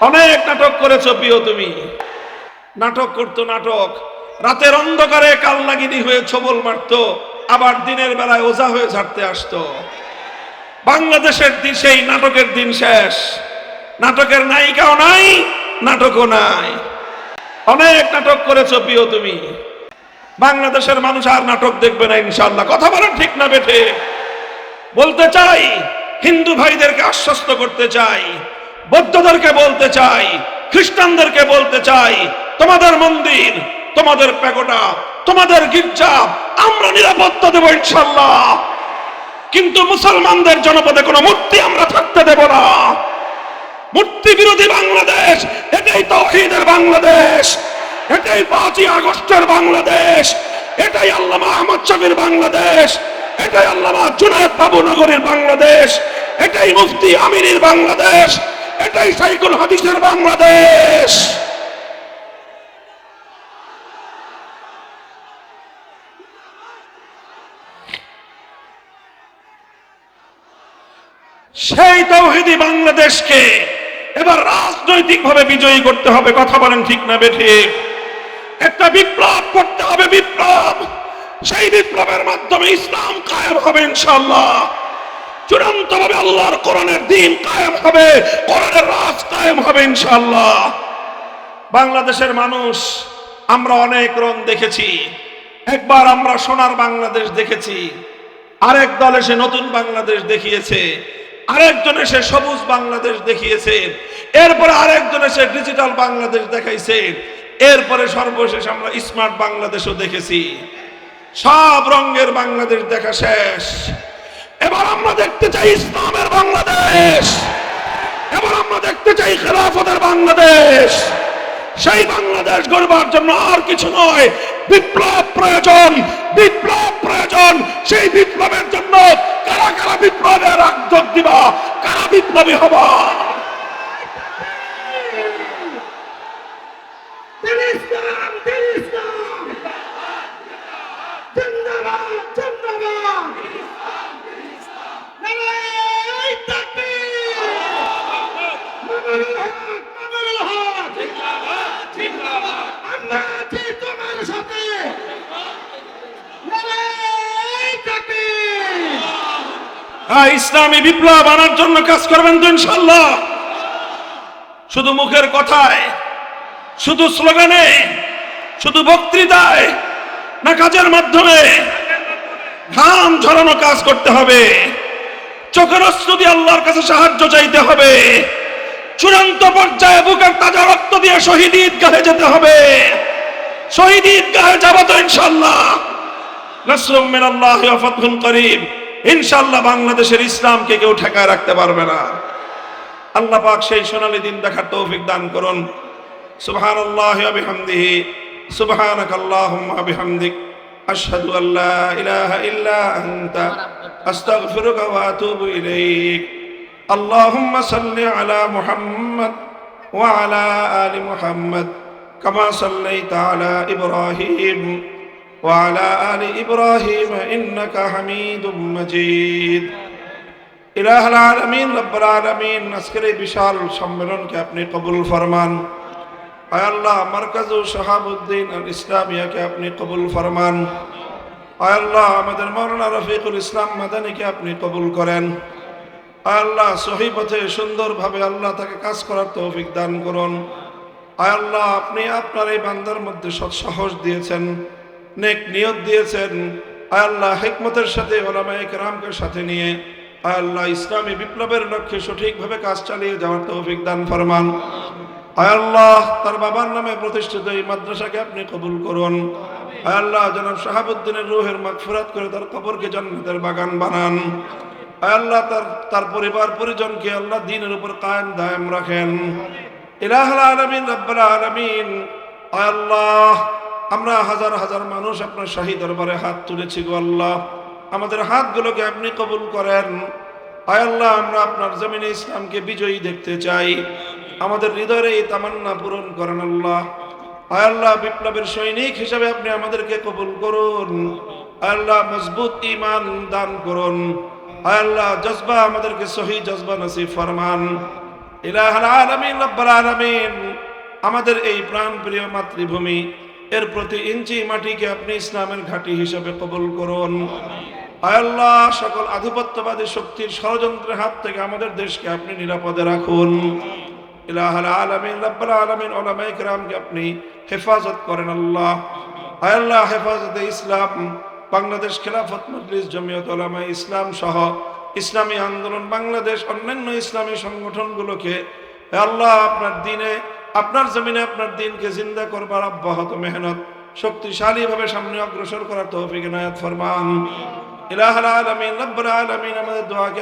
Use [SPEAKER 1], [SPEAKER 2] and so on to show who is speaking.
[SPEAKER 1] অনেক নাটক করেছ প্রিয় তুমি। নাটক করতো নাটক। রাতের অন্ধকারে কাল লাগিনি হয়ে ছবল মারতো, আবার দিনের বেলায় ওজা হয়ে ঝাড়তে আসতো। বাংলাদেশের দিন, সেই নাটকের দিন শেষ। নাটকের নায়িকাও নাই, নাটকও নাই। অনেক নাটক করেছ প্রিয় তুমি। বাংলাদেশের মানুষ আর নাটক দেখবে না ইনশাল্লাহ কথা বলেন ঠিক না বেঠে। বলতে চাই, হিন্দু ভাইদেরকে আশ্বস্ত করতে চাই। বৌদ্ধদেরকে বলতে চাই, খ্রিস্টানদেরকে বলতে চাই, তোমাদের মন্দির, তোমাদের প্যাগোডা, তোমাদের গির্জা আমরা নিরাপত্তা দেবো ইনশাল্লাহ কিন্তু মুসলমানদের জনপদে কোনো মূর্তি আমরা থাকতে দেব না। মূর্তি বিরোধী বাংলাদেশ, এটাই তৌহিদের বাংলাদেশ, এটাই পাঁচই আগস্টের বাংলাদেশ, এটাই আল্লামা আহমদ শফির বাংলাদেশ, এটাই আল্লামা জুনায়দ বাবু নগরীর বাংলাদেশ, এটাই মুফতি আমিরের বাংলাদেশ এটাই সাইকুল হাদিসের বাংলাদেশ। সেই তৌহিদি বাংলাদেশকে এবার রাজনৈতিকভাবে বিজয়ী করতে হবে, কথা বলেন ঠিক না বেঠিক একটা বিপ্লব করতে হবে, বিপ্লব। সেই বিপ্লবের মাধ্যমে ইসলাম কায়েম হবে ইনশাল্লাহ চূড়ান্ত ভাবে আল্লাহর কোরআনের দিন কায়েম হবে, কোরআনের রাজ কায়েম হবে ইনশাল্লাহ বাংলাদেশের মানুষ, আমরা অনেক রং দেখেছি। একবার আমরা সোনার বাংলাদেশ দেখেছি, আরেক দল এসে নতুন বাংলাদেশ দেখিয়েছে, আরেকজন এসে সবুজ বাংলাদেশ দেখিয়েছে, এরপরে আরেকজন এসে ডিজিটাল বাংলাদেশ দেখাইছে, এরপরে সর্বশেষ আমরা স্মার্ট বাংলাদেশও দেখেছি। সব রঙের বাংলাদেশ দেখা শেষ। এবার আমরা দেখতে চাই ইসলামের বাংলাদেশ। এবার আমরা দেখতে চাই খেলাফতের বাংলাদেশ। সেই বাংলাদেশ গড়বার জন্য আর কিছু নয়, বিপ্লব প্রয়োজন বিপ্লব প্রয়োজন। সেই বিপ্লবের জন্য কারা কারা বিপ্লবের যোগ দিবা, কারা বিপ্লবী হবা?
[SPEAKER 2] ইসলামী
[SPEAKER 1] বিপ্লব আনার জন্য কাজ করবেন তো ইনশাল্লাহ শুধু মুখের কথায়, শুধু স্লোগানে, শুধু বক্তৃতায়, না কাজের মাধ্যমে ঘাম ঝরানো কাজ করতে হবে। চোখের অস্ত্র দিয়ে আল্লাহর কাছে সাহায্য চাইতে হবে। চূড়ান্ত পর্যায়ে বুকের তাজা রক্ত দিয়ে শহীদ ঈদগাহে যেতে হবে। শহীদ ঈদগাহে যাব তো ইনশাল্লাহ নাসরুম মিনাল্লাহি ওয়া ফাতহুন করিম। ইনশাআল্লাহ বাংলাদেশের ইসলামকে কেউ ঠেকায় রাখতে পারবে না। আল্লাহ পাক সেই সোনালী দিন দেখার তৌফিক দান করুন। সুবহানাল্লাহি ওয়া বিহামদিহি। সুবহানাক আল্লাহুম্মা ওয়া বিহামদিক। আশহাদু আল্লা ইলাহা ইল্লা আনতা। আস্তাগফিরুকা ওয়া আতুবু ইলাইক। আল্লাহুম্মা সাল্লি আলা মুহাম্মদ ওয়া আলা আলি মুহাম্মদ কামা সাল্লাইতা আলা ইব্রাহিম وعلى آل إبراهيم إنك حميد مجيد ইলাহ আলমিন রব্বুল আলমিন আজকের এই বিশাল সম্মেলনকে আপনি কবুল ফরমান আয় আল্লাহ মার্কাজু শাহাবুদ্দিন আল ইসলামিয়াকে আপনি কবুল ফরমান আয় আল্লাহ আমাদের মৌলানা রফিকুল ইসলাম মাদানিকে আপনি কবুল করেন আয় আল্লাহ সহি পথে সুন্দরভাবে আল্লাহ তাকে কাজ করার তৌফিক দান করুন। আয় আল্লাহ, আপনি আপনার এই বান্দার মধ্যে সৎ সাহস দিয়েছেন, নেক নিয়ত দিয়েছেন। আয় আল্লাহ, হেকমতের সাথে ওলামায়ে কেরামকে সাথে নিয়ে আয় আল্লাহ, ইসলামী বিপ্লবের লক্ষ্যে সঠিকভাবে কাজ চালিয়ে যাওয়ার তৌফিক দান ফরমান। আয় আল্লাহ, তার বাবার নামে প্রতিষ্ঠিত এই মাদ্রাসাকে আপনি কবুল করুন। আয় আল্লাহ, জনাব শাহাবুদ্দিনের রুহের মাগফিরাত করে তার কবরকে জান্নাতের বাগান বানান। আল্লাহ, তার তার পরিবার পরিজনকে আল্লাহ দিনের উপর কায়েম দায়েম রাখেন। ইলাহুল আলামিন, রাব্বুল আলামিন আল্লাহ, আমরা হাজার হাজার মানুষ আপনার শাহী দরবারে হাত তুলেছি গো আল্লাহ। আমাদের হাতগুলোকে আপনি কবুল করেন। আয় আল্লাহ, আমরা আপনার জমিনে ইসলামকে বিজয়ী দেখতে চাই। আমাদের হৃদয়ের এই তামান্না পূরণ করেন আল্লাহ। আয় আল্লাহ, বিপ্লবের সৈনিক হিসাবে আপনি আমাদেরকে কবুল করুন। আল্লাহ, মজবুত ইমান দান করুন। আয় আল্লাহ, জজবা আমাদেরকে সহি জজবা নসিব ফরমান। ইলাহাল আলামিন আমাদের এই প্রাণ প্রিয় মাতৃভূমি, এর প্রতি ইঞ্চি মাটিকে আপনি ইসলামের ঘাঁটি হিসেবে কবুল করুন। আল্লাহ, সকল আধিপত্যবাদী শক্তির ষড়যন্ত্রের হাত থেকে আমাদের দেশকে আপনি নিরাপদে রাখুন। ইলাহাল আলামিন, রব্বাল আলামিন, ওলামায়ে আপনি হেফাজত করেন আল্লাহ। আল্লাহ, হেফাজতে ইসলাম বাংলাদেশ খেলাফত মজলিস, জমিয়ত ওলামা ইসলাম সহ ইসলামী আন্দোলন, বাংলাদেশ অন্যান্য ইসলামী সংগঠনগুলোকে আল্লাহ, আপনার দিনে, আপনার জমিনে আপনার দিনকে জিন্দা করবার অব্যাহত মেহনত শক্তিশালীভাবে সামনে অগ্রসর করার তৌফিক নায়াত ফরমান। ইলাহাল আলমিন, রব্বুল আলমিন আমাদের দোয়াকে